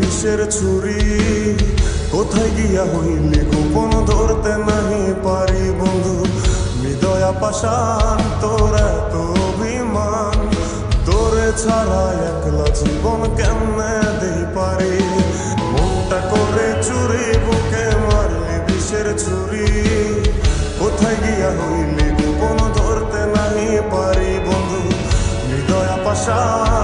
বিষের ছুরি। কোথায় গিয়া হইলি গোপন ধরতে নাহি পারি বন্ধু? হৃদয়া পাশান তোর এত অভিমান। তোরে ছাড়া একলা জীবন কেমনে দেই পারি? মনটা করে চুরি বুকে মারলি বিষের ছুরি। কোথায় গিয়া হইলি গোপন ধরতে নাহি পারি বন্ধু? হৃদয়া পাশান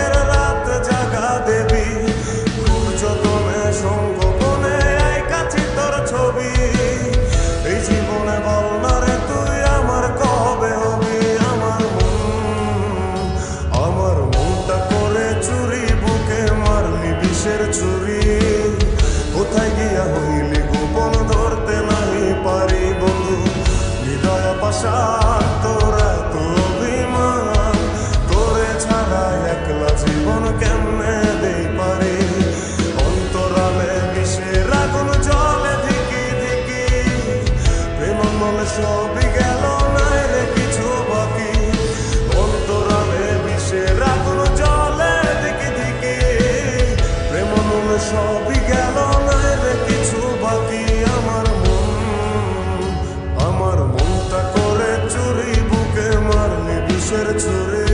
কোথায় গিয়া গোপন ধরতে নাই পারি, বন্ধু। হৃদয় পাশা তোরা তো অভিমান। তোরে ছাড়া একলা জীবন কেমনে দেই পারি? অন্তরালে sercu